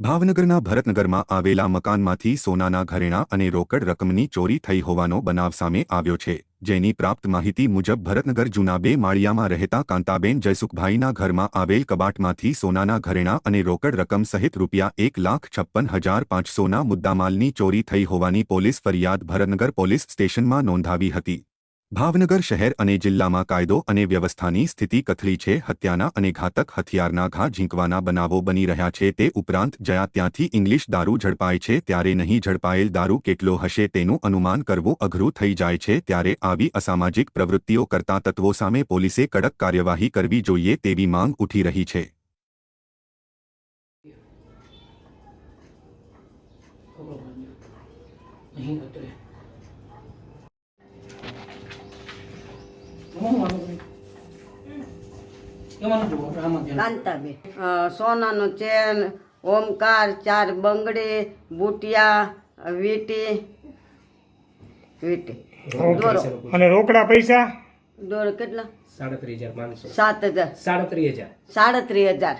ભાવનગરના ભરતનગરમાં આવેલા મકાનમાંથી સોનાના ઘરેણાં અને રોકડ રકમની ચોરી થઈ હોવાનો બનાવ સામે આવ્યો છે, જેની પ્રાપ્ત માહિતી મુજબ ભરતનગર જૂના બે માળિયામાં રહેતા કાંતાબેન જયસુખભાઈના ઘરમાં આવેલ કબાટમાંથી સોનાના ઘરેણાં અને રોકડ રકમ સહિત રૂપિયા એક લાખ છપ્પન હજાર પાંચસોના મુદ્દામાલની ચોરી થઈ હોવાની પોલીસ ફરિયાદ ભરતનગર પોલીસ સ્ટેશનમાં નોંધાવી હતી. ભાવનગર શહેર અને જિલ્લામાં કાયદો અને વ્યવસ્થાની સ્થિતિ કથળી છે, હત્યાના અને ઘાતક હથિયારના ઘા ઝીંકવાના બનાવો બની રહ્યા છે, તે ઉપરાંત જ્યાં ત્યાંથી ઇંગ્લિશ દારૂ ઝડપાય છે, ત્યારે નહીં ઝડપાયેલ દારૂ કેટલો હશે તેનું અનુમાન કરવું અઘરું થઈ જાય છે, ત્યારે આવી અસામાજિક પ્રવૃત્તિઓ કરતા તત્વો સામે પોલીસે કડક કાર્યવાહી કરવી જોઈએ તેવી માંગ ઉઠી રહી છે. અહીં કાંતાબેન સોનાનો ચેન ઓમકાર ચાર બંગડી બુટિયા વીટી વીટી. દોરો. અને રોકડા પૈસા? દોરો કેટલા? સાડત્રીસ હજાર પાંચસો. સાત હજાર. સાડત્રીસ હજાર. સાડત્રીસ હજાર.